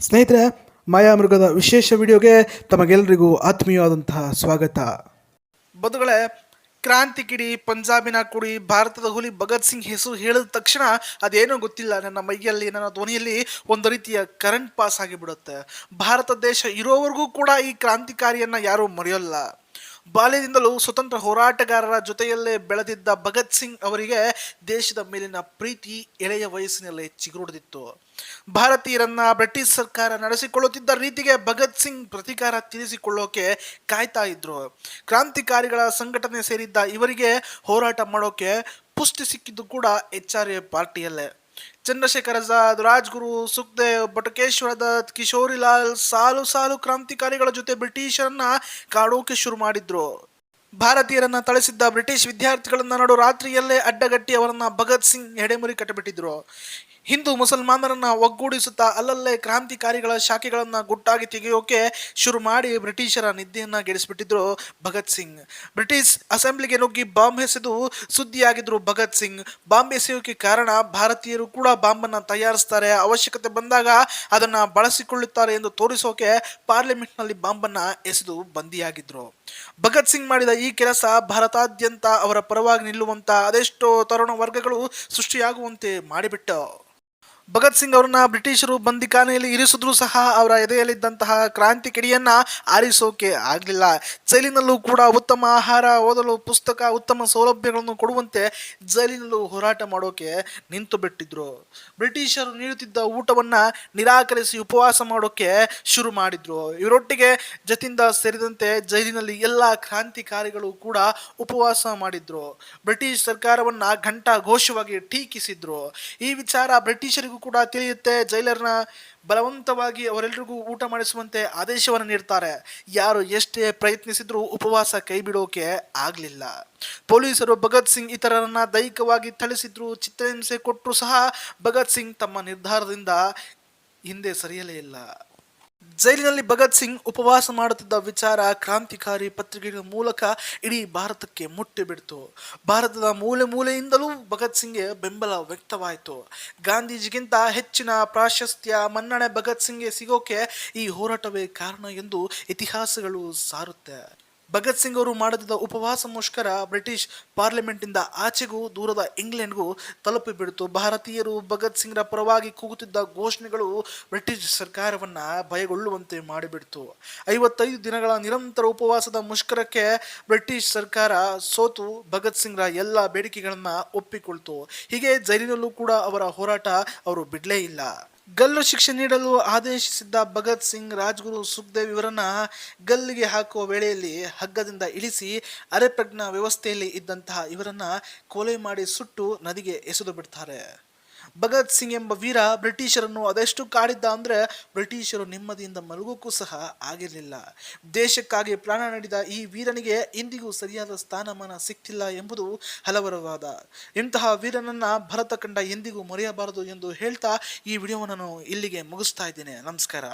ಸ್ನೇಹಿತರೆ, ಮಾಯಾಮೃಗದ ವಿಶೇಷ ವಿಡಿಯೋಗೆ ತಮಗೆಲ್ಲರಿಗೂ ಆತ್ಮೀಯವಾದಂತಹ ಸ್ವಾಗತ. ಬಂಧುಗಳೇ ಕ್ರಾಂತಿ ಕಿಡಿ ಪಂಜಾಬಿನ ಕುಡಿ, ಭಾರತದ ಹುಲಿ ಭಗತ್ ಸಿಂಗ್ ಹೆಸರು ಹೇಳಿದ ತಕ್ಷಣ ಅದೇನೂ ಗೊತ್ತಿಲ್ಲ. ನನ್ನ ಮೈಯಲ್ಲಿ, ನನ್ನ ಧ್ವನಿಯಲ್ಲಿ ಒಂದು ರೀತಿಯ ಕರೆಂಟ್ ಪಾಸ್ ಆಗಿಬಿಡುತ್ತೆ. ಭಾರತ ದೇಶ ಇರೋವರೆಗೂ ಕೂಡ ಈ ಕ್ರಾಂತಿಕಾರಿಯನ್ನು ಯಾರೂ ಮರೆಯೋಲ್ಲ. ಬಾಲ್ಯದಿಂದಲೂ ಸ್ವತಂತ್ರ ಹೋರಾಟಗಾರರ ಜೊತೆಯಲ್ಲೇ ಬೆಳೆದಿದ್ದ ಭಗತ್ ಸಿಂಗ್ ಅವರಿಗೆ ದೇಶದ ಮೇಲಿನ ಪ್ರೀತಿ ಎಳೆಯ ವಯಸ್ಸಿನಲ್ಲೇ ಚಿಗುರುಡಿದಿತ್ತು. ಭಾರತೀಯರನ್ನ ಬ್ರಿಟಿಷ್ ಸರ್ಕಾರ ನಡೆಸಿಕೊಳ್ಳುತ್ತಿದ್ದ ರೀತಿಗೆ ಭಗತ್ ಸಿಂಗ್ ಪ್ರತಿಕಾರ ತೀರಿಸಿಕೊಳ್ಳೋಕೆ ಕಾಯ್ತಾ ಇದ್ರು. ಕ್ರಾಂತಿಕಾರಿಗಳ ಸಂಘಟನೆ ಸೇರಿದ್ದ ಇವರಿಗೆ ಹೋರಾಟ ಮಾಡೋಕೆ ಪುಷ್ಟಿ ಸಿಕ್ಕಿದ್ದು ಕೂಡ ಎಚ್ ಆರ್ ಎ ಪಾರ್ಟಿಯಲ್ಲೇ. ಚಂದ್ರಶೇಖರ್ ಆಜಾದ್ ರಾಜ್ಗುರು ಸುಖದೇವ್ ಬಟಕೇಶ್ವರ ದತ್ ಕಿಶೋರಿಲಾಲ್ ಸಾಲು ಸಾಲು ಕ್ರಾಂತಿಕಾರಿಗಳ ಜೊತೆ ಬ್ರಿಟಿಷರನ್ನ ಕಾಡೋಕೆ ಶುರು ಮಾಡಿದ್ರು. ಭಾರತೀಯರನ್ನ ತಳಿಸಿದ್ದ ಬ್ರಿಟಿಷ್ ವಿದ್ಯಾರ್ಥಿಗಳನ್ನ ನಡು ರಾತ್ರಿಯಲ್ಲೇ ಅಡ್ಡಗಟ್ಟಿ ಅವರನ್ನ ಭಗತ್ ಸಿಂಗ್ ಹೆಡೆಮುರಿ ಕಟ್ಟಿಬಿಟ್ಟಿದ್ರು. ಹಿಂದೂ ಮುಸಲ್ಮಾನರನ್ನ ಒಗ್ಗೂಡಿಸುತ್ತಾ ಅಲ್ಲಲ್ಲೇ ಕ್ರಾಂತಿಕಾರಿಗಳ ಶಾಖೆಗಳನ್ನ ಗುಟ್ಟಾಗಿ ತೆಗೆಯೋಕೆ ಶುರು ಮಾಡಿ ಬ್ರಿಟಿಷರ ನಿದ್ದೆಯನ್ನ ಗೆಡಿಸಿಬಿಟ್ಟಿದ್ರು ಭಗತ್ ಸಿಂಗ್. ಬ್ರಿಟಿಷ್ ಅಸೆಂಬ್ಲಿಗೆ ನುಗ್ಗಿ ಬಾಂಬ್ ಎಸೆದು ಸುದ್ದಿಯಾಗಿದ್ರು ಭಗತ್ ಸಿಂಗ್. ಬಾಂಬ್ ಎಸೆಯೋಕೆ ಕಾರಣ ಭಾರತೀಯರು ಕೂಡ ಬಾಂಬನ್ನು ತಯಾರಿಸ್ತಾರೆ. ಅವಶ್ಯಕತೆ ಬಂದಾಗ ಅದನ್ನ ಬಳಸಿಕೊಳ್ಳುತ್ತಾರೆ ಎಂದು ತೋರಿಸೋಕೆ ಪಾರ್ಲಿಮೆಂಟ್ನಲ್ಲಿ ಬಾಂಬನ್ನು ಎಸೆದು ಬಂದಿಯಾಗಿದ್ರು. ಭಗತ್ ಸಿಂಗ್ ಮಾಡಿದ ಈ ಕೆಲಸ ಭಾರತಾದ್ಯಂತ ಅವರ ಪರವಾಗಿ ನಿಲ್ಲುವಂತ ಅದೆಷ್ಟೋ ತರುಣ ವರ್ಗಗಳು ಸೃಷ್ಟಿಯಾಗುವಂತೆ ಮಾಡಿಬಿಟ್ಟು ಭಗತ್ ಸಿಂಗ್ ಅವರನ್ನ ಬ್ರಿಟಿಷರು ಬಂದಿಖಾನೆಯಲ್ಲಿ ಇರಿಸಿದ್ರು ಸಹ ಅವರ ಎದೆಯಲ್ಲಿದ್ದಂತಹ ಕ್ರಾಂತಿ ಕಿಡಿಯನ್ನ ಆರಿಸೋಕೆ ಆಗಲಿಲ್ಲ. ಜೈಲಿನಲ್ಲೂ ಕೂಡ ಉತ್ತಮ ಆಹಾರ, ಓದಲು ಪುಸ್ತಕ, ಉತ್ತಮ ಸೌಲಭ್ಯಗಳನ್ನು ಕೊಡುವಂತೆ ಜೈಲಿನಲ್ಲೂ ಹೋರಾಟ ಮಾಡೋಕೆ ನಿಂತು ಬಿಟ್ಟಿದ್ರು. ಬ್ರಿಟಿಷರು ನೀಡುತ್ತಿದ್ದ ಊಟವನ್ನ ನಿರಾಕರಿಸಿ ಉಪವಾಸ ಮಾಡೋಕೆ ಶುರು ಮಾಡಿದ್ರು. ಇವರೊಟ್ಟಿಗೆ ಜತಿಂದ ಸೇರಿದಂತೆ ಜೈಲಿನಲ್ಲಿ ಎಲ್ಲ ಕ್ರಾಂತಿಕಾರಿಗಳು ಕೂಡ ಉಪವಾಸ ಮಾಡಿದ್ರು. ಬ್ರಿಟಿಷ್ ಸರ್ಕಾರವನ್ನ ಘಂಟಾ ಘೋಷವಾಗಿ ಟೀಕಿಸಿದ್ರು. ಈ ವಿಚಾರ ಬ್ರಿಟಿಷರಿಗೂ ಕೂಡ ತಿಳಿಯುತ್ತೆ. ಜೈಲರ್ನ ಬಲವಂತವಾಗಿ ಅವರೆಲ್ಲರಿಗೂ ಊಟ ಮಾಡಿಸುವಂತೆ ಆದೇಶವನ್ನು ನೀಡ್ತಾರೆ. ಯಾರು ಎಷ್ಟೇ ಪ್ರಯತ್ನಿಸಿದ್ರೂ ಉಪವಾಸ ಕೈ ಬಿಡೋಕೆ ಆಗಲಿಲ್ಲ. ಪೊಲೀಸರು ಭಗತ್ ಸಿಂಗ್ ಇತರರನ್ನ ದೈಹಿಕವಾಗಿ ಥಳಿಸಿದ್ರು. ಚಿತ್ರಹಿಂಸೆ ಕೊಟ್ಟರು ಸಹ ಭಗತ್ ಸಿಂಗ್ ತಮ್ಮ ನಿರ್ಧಾರದಿಂದ ಹಿಂದೆ ಸರಿಯಲೇ ಇಲ್ಲ. ಜೈಲಿನಲ್ಲಿ ಭಗತ್ ಸಿಂಗ್ ಉಪವಾಸ ಮಾಡುತ್ತಿದ್ದ ವಿಚಾರ ಕ್ರಾಂತಿಕಾರಿ ಪತ್ರಿಕೆಗಳ ಮೂಲಕ ಇಡೀ ಭಾರತಕ್ಕೆ ಮುಟ್ಟಿಬಿಡ್ತು ಭಾರತದ ಮೂಲೆ ಮೂಲೆಯಿಂದಲೂ ಭಗತ್ ಸಿಂಗ್ಗೆ ಬೆಂಬಲ ವ್ಯಕ್ತವಾಯಿತು. ಗಾಂಧೀಜಿಗಿಂತ ಹೆಚ್ಚಿನ ಪ್ರಾಶಸ್ತ್ಯ ಮನ್ನಣೆ ಭಗತ್ ಸಿಂಗ್ಗೆ ಸಿಗೋಕೆ ಈ ಹೋರಾಟವೇ ಕಾರಣ ಎಂದು ಇತಿಹಾಸಗಳು ಸಾರುತ್ತೆ. ಭಗತ್ ಸಿಂಗ್ ಅವರು ಮಾಡುತ್ತಿದ್ದ ಉಪವಾಸ ಮುಷ್ಕರ ಬ್ರಿಟಿಷ್ ಪಾರ್ಲಿಮೆಂಟಿಂದ ಆಚೆಗೂ ದೂರದ ಇಂಗ್ಲೆಂಡ್ಗೂ ತಲುಪಿಬಿಡ್ತು ಭಾರತೀಯರು ಭಗತ್ ಸಿಂಗ್ರ ಪರವಾಗಿ ಕೂಗುತ್ತಿದ್ದ ಘೋಷಣೆಗಳು ಬ್ರಿಟಿಷ್ ಸರ್ಕಾರವನ್ನ ಭಯಗೊಳ್ಳುವಂತೆ ಮಾಡಿಬಿಡ್ತು. ಐವತ್ತೈದು ದಿನಗಳ ನಿರಂತರ ಉಪವಾಸದ ಮುಷ್ಕರಕ್ಕೆ ಬ್ರಿಟಿಷ್ ಸರ್ಕಾರ ಸೋತು ಭಗತ್ ಸಿಂಗ್ರ ಎಲ್ಲ ಬೇಡಿಕೆಗಳನ್ನು ಒಪ್ಪಿಕೊಳ್ತು. ಹೀಗೆ ಜೈಲಿನಲ್ಲೂ ಕೂಡ ಅವರ ಹೋರಾಟ ಅವರು ಬಿಡಲೇ ಇಲ್ಲ. ಗಲ್ಲು ಶಿಕ್ಷೆ ನೀಡಲು ಆದೇಶಿಸಿದ್ದ ಭಗತ್ ಸಿಂಗ್, ರಾಜ್ಗುರು ಸುಖದೇವ್ ಇವರನ್ನ ಗಲ್ಲಿಗೆ ಹಾಕುವ ವೇಳೆಯಲ್ಲಿ ಹಗ್ಗದಿಂದ ಇಳಿಸಿ ಅರೆಪ್ರಜ್ಞಾ ವ್ಯವಸ್ಥೆಯಲ್ಲಿ ಇದ್ದಂತಹ ಇವರನ್ನ ಕೊಲೆ ಮಾಡಿ ಸುಟ್ಟು ನದಿಗೆ ಎಸೆದು ಬಿಡ್ತಾರೆ. ಭಗತ್ ಸಿಂಗ್ ಎಂಬ ವೀರ ಬ್ರಿಟಿಷರನ್ನು ಅದೆಷ್ಟು ಕಾಡಿದ್ದ ಅಂದರೆ ಬ್ರಿಟಿಷರು ನೆಮ್ಮದಿಯಿಂದ ಮಲಗೋಕ್ಕೂ ಸಹ ಆಗಿರಲಿಲ್ಲ. ದೇಶಕ್ಕಾಗಿ ಪ್ರಾಣ ನೀಡಿದ ಈ ವೀರನಿಗೆ ಇಂದಿಗೂ ಸರಿಯಾದ ಸ್ಥಾನಮಾನ ಸಿಕ್ತಿಲ್ಲ ಎಂಬುದು ಹಲವರ ವಾದ. ಇಂತಹ ವೀರನನ್ನ ಭರತ ಕಂಡ ಎಂದಿಗೂ ಮರೆಯಬಾರದು ಎಂದು ಹೇಳ್ತಾ ಈ ವಿಡಿಯೋವನ್ನು ನಾನು ಇಲ್ಲಿಗೆ ಮುಗಿಸ್ತಾ ಇದ್ದೇನೆ. ನಮಸ್ಕಾರ.